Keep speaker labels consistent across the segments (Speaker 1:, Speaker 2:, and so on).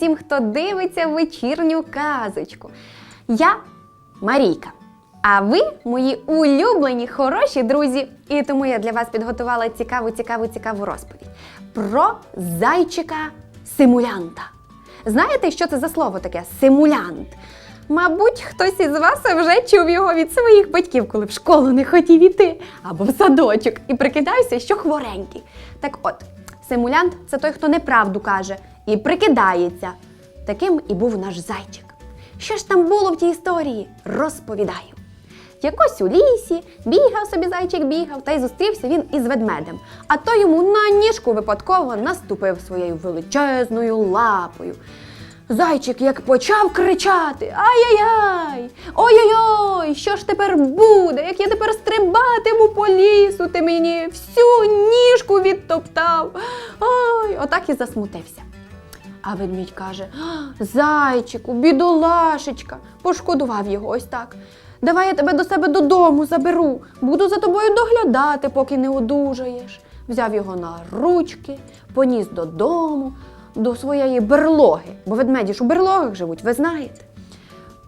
Speaker 1: тим, хто дивиться вечірню казочку. Я Марійка. А ви мої улюблені хороші друзі. І тому я для вас підготувала цікаву, цікаву, цікаву розповідь про зайчика-симулянта. Знаєте, що це за слово таке симулянт? Мабуть, хтось із вас вже чув його від своїх батьків, коли в школу не хотів іти або в садочок і прикидався, що хворенький. Так от, симулянт це той, хто неправду каже і прикидається. Таким і був наш зайчик. Що ж там було в тій історії? Розповідаю. Якось у лісі бігав собі зайчик бігав, та й зустрівся він із ведмедем. А той йому на ніжку випадково наступив своєю величезною лапою. Зайчик як почав кричати: Ай-яй-яй! Ой-ой-ой! Що ж тепер буде? Як я тепер стрибатиму по лісу, ти мені всю ніжку відтоптав. Ой, отак і засмутився. А ведмідь каже: Зайчику, бідолашечка, пошкодував його ось так. Давай я тебе до себе додому заберу, буду за тобою доглядати, поки не одужаєш. Взяв його на ручки, поніс додому, до своєї берлоги, бо ведмеді ж у берлогах живуть, ви знаєте.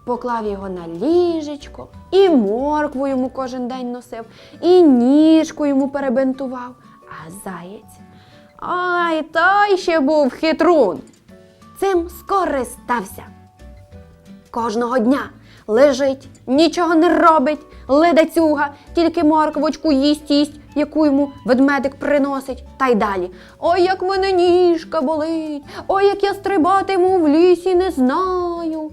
Speaker 1: Поклав його на ліжечко, і моркву йому кожен день носив, і ніжку йому перебинтував. А заєць. Ай, той ще був хитрун. Цим скористався. Кожного дня лежить, нічого не робить, ледацюга, тільки морквочку їсть їсть, яку йому ведмедик приносить, та й далі. Ой, як мене ніжка болить, ой, як я стрибатиму в лісі, не знаю.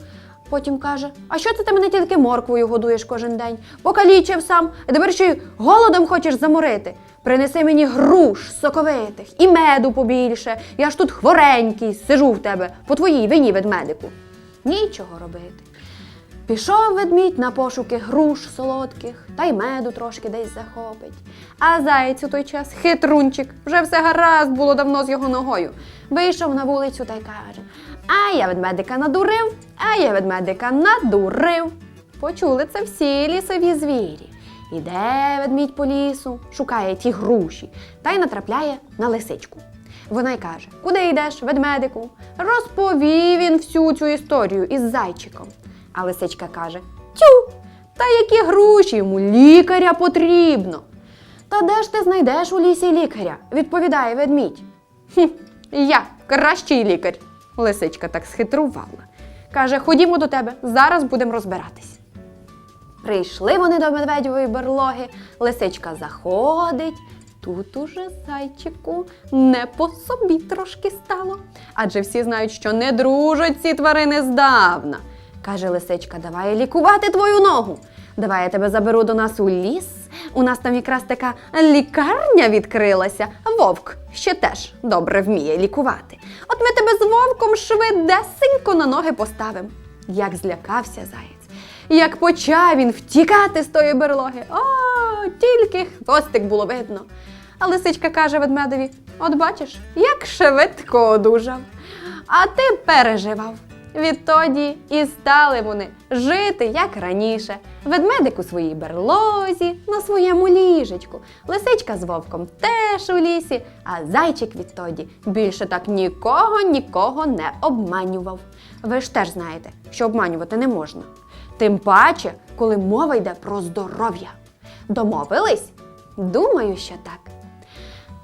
Speaker 1: Потім каже: А що це ти мене тільки морквою годуєш кожен день? Покалічив сам, а тепер ще й голодом хочеш заморити. Принеси мені груш соковитих і меду побільше. Я ж тут хворенький, сижу в тебе по твоїй вині, ведмедику. Нічого робити. Пішов ведмідь на пошуки груш солодких, та й меду трошки десь захопить. А заєць у той час хитрунчик, вже все гаразд було давно з його ногою. Вийшов на вулицю та й каже: А я ведмедика надурив, а я ведмедика надурив. Почули це всі лісові звірі. Іде ведмідь по лісу, шукає ті груші та й натрапляє на лисичку. Вона й каже: Куди йдеш, ведмедику? Розповів він всю цю історію із зайчиком. А лисичка каже: Тю, та які груші йому лікаря потрібно. Та де ж ти знайдеш у лісі лікаря? відповідає ведмідь. Хм, я кращий лікар. Лисичка так схитрувала. Каже: Ходімо до тебе, зараз будемо розбиратись. Прийшли вони до медведєвої берлоги, лисичка заходить. Тут уже зайчику не по собі трошки стало. Адже всі знають, що не дружать ці тварини здавна. Каже лисичка, давай лікувати твою ногу. Давай я тебе заберу до нас у ліс. У нас там якраз така лікарня відкрилася. Вовк ще теж добре вміє лікувати. От ми тебе з вовком швидесенько на ноги поставимо. Як злякався заєць, як почав він втікати з тої берлоги. О, тільки хвостик було видно. А лисичка каже ведмедові: От бачиш, як швидко одужав. А ти переживав. Відтоді і стали вони жити як раніше. Ведмедик у своїй берлозі, на своєму ліжечку, лисичка з вовком теж у лісі, а зайчик відтоді більше так нікого нікого не обманював. Ви ж теж знаєте, що обманювати не можна. Тим паче, коли мова йде про здоров'я. Домовились? Думаю, що так.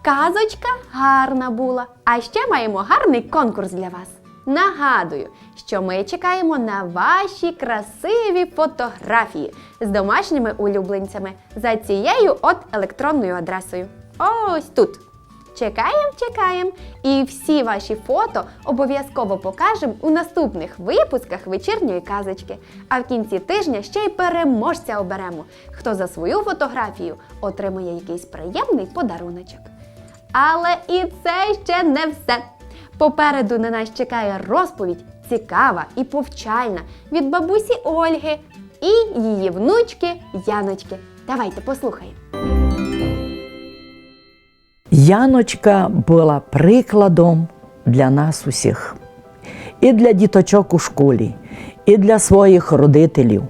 Speaker 1: Казочка гарна була, а ще маємо гарний конкурс для вас. Нагадую, що ми чекаємо на ваші красиві фотографії з домашніми улюбленцями за цією от електронною адресою. Ось тут. Чекаємо, чекаємо. І всі ваші фото обов'язково покажемо у наступних випусках вечірньої казочки. А в кінці тижня ще й переможця оберемо, хто за свою фотографію отримує якийсь приємний подаруночок. Але і це ще не все. Попереду на нас чекає розповідь цікава і повчальна від бабусі Ольги і її внучки Яночки. Давайте послухаємо.
Speaker 2: Яночка була прикладом для нас усіх. І для діточок у школі, і для своїх родителів.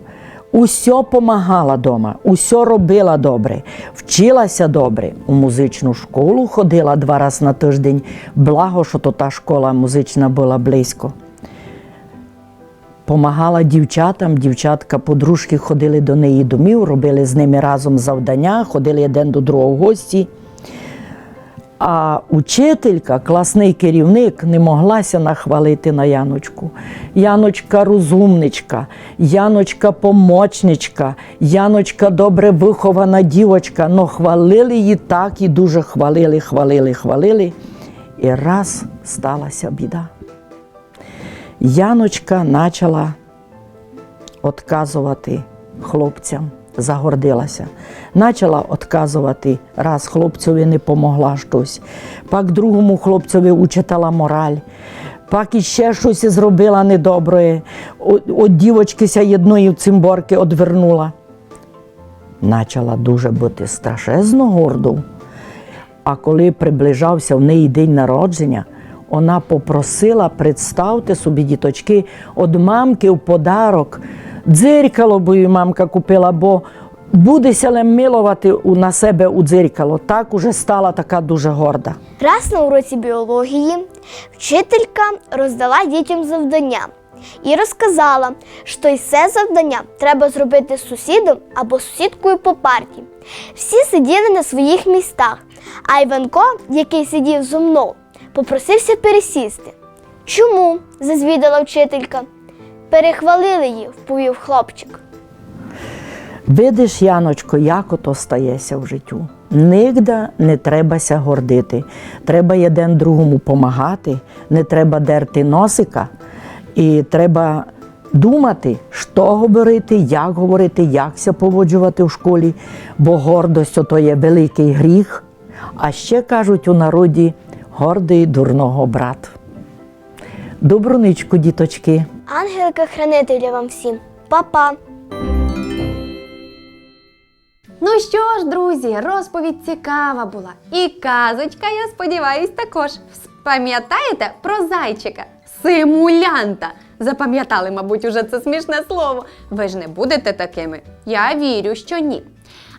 Speaker 2: Усьо помагала дома, усьо робила добре, вчилася добре. У музичну школу ходила два рази на тиждень, благо, що то та школа музична була близько. помагала дівчатам. Дівчатка подружки ходили до неї домів, робили з ними разом завдання, ходили один до другого гості. А учителька, класний керівник, не моглася нахвалити на Яночку. Яночка розумничка, Яночка помочничка, Яночка добре вихована дівочка. Но хвалили її так і дуже хвалили, хвалили, хвалили. І раз сталася біда. Яночка почала отказувати хлопцям, загордилася. Почала отказувати, раз хлопцеві не помогла щось, пак другому хлопцеві учитала мораль, пак іще щось зробила недобре, от, дівочкися єдної цимборки одвернула. Почала дуже бути страшезно гордою. А коли приближався в неї день народження, вона попросила, представте собі, діточки, від мамки в подарок. Дзеркало їй мамка купила, бо будеся ле милувати на себе у дзеркало. Так уже стала така дуже горда.
Speaker 3: Раз на уроці біології вчителька роздала дітям завдання і розказала, що й це завдання треба зробити з сусідом або сусідкою по парті. Всі сиділи на своїх містах, а Іванко, який сидів зо мною, попросився пересісти. Чому? зазвідала вчителька. Перехвалили її, вповів хлопчик.
Speaker 2: Видиш, Яночко, як ото стається в життю. Нігде не требася гордити. Треба один другому помагати, не треба дерти носика, і треба думати, що говорити, як говорити, як ся поводжувати в школі, бо гордость ото є великий гріх. А ще кажуть у народі гордий дурного брат. Добруничку, діточки.
Speaker 3: Ангелка-хранителя вам всім. Па-па!
Speaker 1: Ну що ж, друзі, розповідь цікава була. І казочка, я сподіваюсь, також. Пам'ятаєте про зайчика? Симулянта. Запам'ятали, мабуть, уже це смішне слово. Ви ж не будете такими. Я вірю, що ні.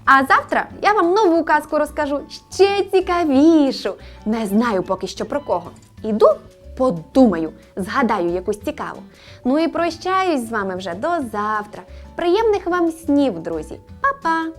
Speaker 1: А завтра я вам нову казку розкажу ще цікавішу. Не знаю поки що про кого. Іду, подумаю, згадаю якусь цікаву. Ну і прощаюсь з вами вже до завтра. Приємних вам снів, друзі. Па-па!